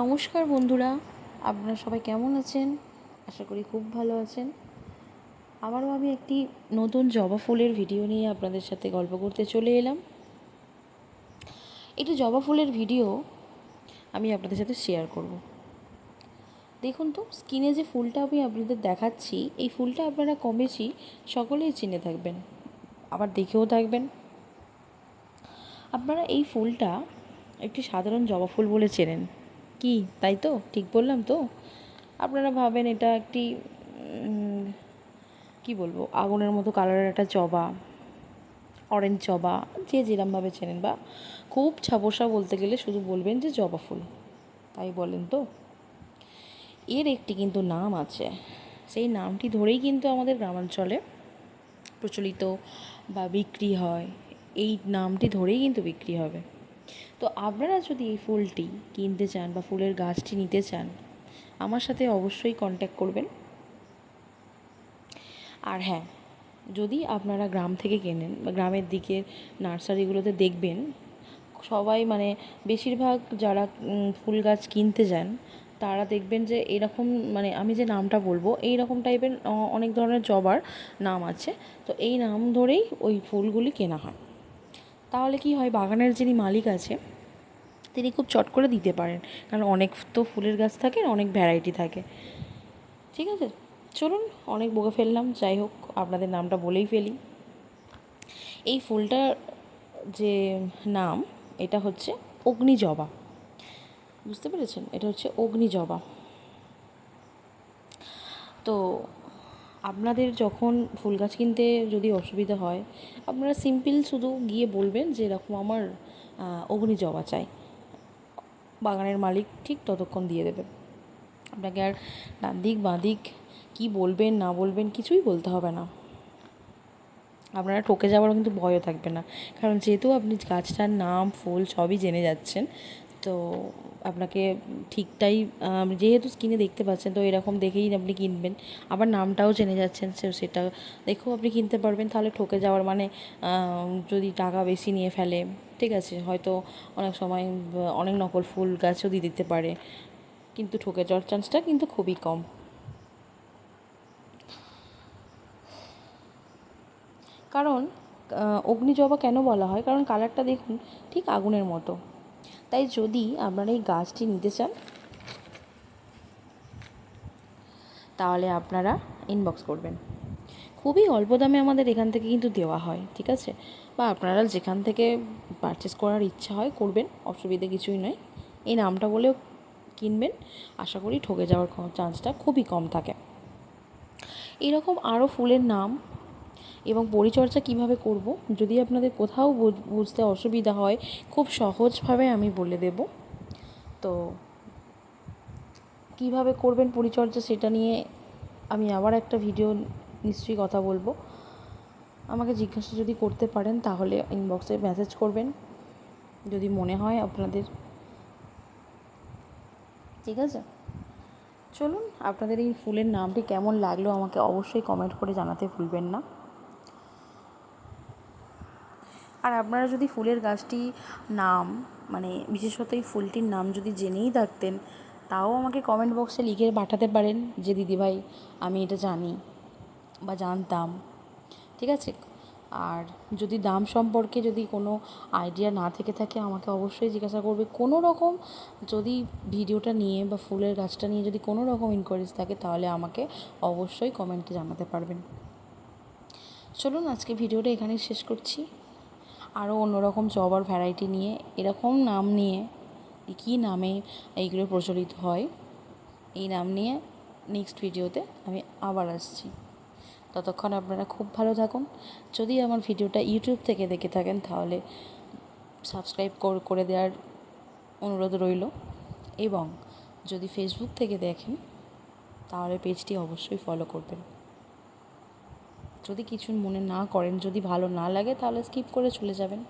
নমস্কার বন্ধুরা, আপনারা সবাই কেমন আছেন? আশা করি খুব ভালো আছেন। আবারও আমি একটি নতুন জবা ফুলের ভিডিও নিয়ে আপনাদের সাথে গল্প করতে চলে এলাম। একটি জবা ফুলের ভিডিও আমি আপনাদের সাথে শেয়ার করব। দেখুন তো স্কিনে যে ফুলটা আমি আপনাদের দেখাচ্ছি, এই ফুলটা আপনারা কম বেশি সকলেই চিনে থাকবেন, আবার দেখেও থাকবেন। আপনারা এই ফুলটা একটি সাধারণ জবা ফুল বলে চেনেন। কি? তাই তো? ঠিক বললাম তো? আপনারা ভাবেন এটা একটি কি বলব? আগুনের মতো কালারের একটা জবা অরেঞ্জ জবা যে যেরমভাবে চেনেন বা খুব ছাপোসা বলতে গেলে শুধু বলবেন যে জবা ফুল, তাই বলেন তো? এর একটি কিন্তু নাম আছে। সেই নামটি ধরেই কিন্তু আমাদের গ্রামাঞ্চলে প্রচলিত বা বিক্রি হয়। এই নামটি ধরেই কিন্তু বিক্রি হবে। তো আপনারা যদি এই ফুলটি কিনতে চান বা ফুলের গাছটি নিতে চান, আমার সাথে অবশ্যই কন্ট্যাক্ট করবেন। আর হ্যাঁ যদি আপনারা গ্রাম থেকে কেনেন বা গ্রামের দিকের নার্সারিগুলোতে দেখবেন, সবাই মানে বেশিরভাগ যারা ফুল গাছ কিনতে যান, তারা দেখবেন যে এরকম মানে আমি যে নামটা বলব এই রকম টাইপের অনেক ধরনের জবার নাম আছে। তো এই নাম ধরেই ওই ফুলগুলি কেনা হয়। তাহলে কি হয়, বাগানের যিনি মালিক আছে তিনি খুব চট করে দিতে পারেন। কারণ অনেক তো ফুলের গাছ থাকে অনেক ভ্যারাইটি থাকে। ঠিক আছে? চলুন, অনেক বকে ফেললাম। যাই হোক, আপনাদের নামটা বলেই ফেলি। এই ফুলটার যে নাম, এটা হচ্ছে অগ্নিজবা। বুঝতে পেরেছেন? এটা হচ্ছে অগ্নিজবা। তো, আপনাদের যখন ফুল গাছ কিনতে যদি অসুবিধা হয়, আপনারা সিম্পল শুধু গিয়ে বলবেন যে এরকম আমার অগ্নিজবা চাই। বাগানের মালিক ঠিক ততক্ষণ দিয়ে দেবে। আপনাকে আর ডান দিক, বাঁ দিক কী বলবেন, না বলবেন কিছুই বলতে হবে না। আপনারা ঠকে যাওয়ারও কিন্তু ভয়ও থাকবে না। কারণ যেহেতু আপনি গাছটার নাম, ফুল সবই জেনে যাচ্ছেন তো আপনাকে ঠিকটাই যেহেতু স্ক্রিনে দেখতে পাচ্ছেন, তো এরকম দেখেই আপনি কিনবেন। আবার নামটাও জেনে যাচ্ছেন সে, সেটা। দেখেও আপনি কিনতে পারবেন, তাহলে ঠকে যাওয়ার মানে যদি টাকা বেশি নিয়ে ফেলে, ঠিক আছে? হয়তো অনেক সময় অনেক নকল ফুল গাছও দিয়ে দিতে পারে। কিন্তু ঠকে যাওয়ার চান্সটা কিন্তু খুবই কম। কারণ অগ্নিজবা কেন বলা হয়? কারণ কালারটা দেখুন ঠিক আগুনের মতো। তাই যদি আপনারা এই গাছটি নিতে চান, তাহলে আপনারা ইনবক্স করবেন। খুবই অল্প দামে আমাদের এখান থেকে কিন্তু দেওয়া হয়, ঠিক আছে? বা আপনারা যেখান থেকে পারচেস করার ইচ্ছা হয় করবেন, অসুবিধে কিছুই নয়। এই নামটা বলেও কিনবেন, আশা করি ঠকে যাওয়ার চান্সটা খুবই কম থাকে। এরকম আরও ফুলের নাম এবং পরিচর্যা কীভাবে করব, যদি আপনাদের কোথাও বুঝতে অসুবিধা হয়, খুব সহজভাবে আমি বলে দেব। তো কীভাবে করবেন পরিচর্যা সেটা নিয়ে আমি আবার একটা ভিডিও নিশ্চয়ই কথা বলব। আমাকে জিজ্ঞাসা যদি করতে পারেন, তাহলে ইনবক্সে মেসেজ করবেন। যদি মনে হয় আপনাদের। ঠিক আছে? চলুন, আপনাদের এই ফুলের নামটি কেমন লাগল আমাকে অবশ্যই কমেন্ট করে জানাতে ভুলবেন না। আর আপনারা যদি ফুলের গাছটি নাম মানে বিশেষত এই ফুলটির নাম যদি জেনেই থাকতেন, তাও আমাকে কমেন্ট বক্সে লিখে পাঠাতে পারেন যে, দিদিভাই, আমি এটা জানি বা জানতাম। ঠিক আছে? আর যদি দাম সম্পর্কে যদি কোনো আইডিয়া না থেকে থাকে, আমাকে অবশ্যই জিজ্ঞাসা করবে। কোনো রকম যদি ভিডিওটা নিয়ে বা ফুলের গাছটা নিয়ে যদি কোনো রকম ইনকোয়ারিজ থাকে, তাহলে আমাকে অবশ্যই কমেন্টে জানাতে পারবেন। চলুন আজকে ভিডিওটা এখানেই শেষ করছি। আরও অন্যরকম জবার ভ্যারাইটি নিয়ে, এরকম নাম নিয়ে কী নামে এইগুলো প্রচলিত হয়, এই নাম নিয়ে নেক্সট ভিডিওতে আমি আবার আসছি। ততক্ষণ আপনারা খুব ভালো থাকুন। যদি আমার ভিডিওটা ইউটিউব থেকে দেখে থাকেন, তাহলে সাবস্ক্রাইব করে দেওয়ার অনুরোধ রইল। এবং যদি ফেসবুক থেকে দেখেন, তাহলে পেজটি অবশ্যই ফলো করবেন। যদি কিছু মনে না করেন যদি ভালো না লাগে তাহলে স্কিপ করে চলে যাবেন।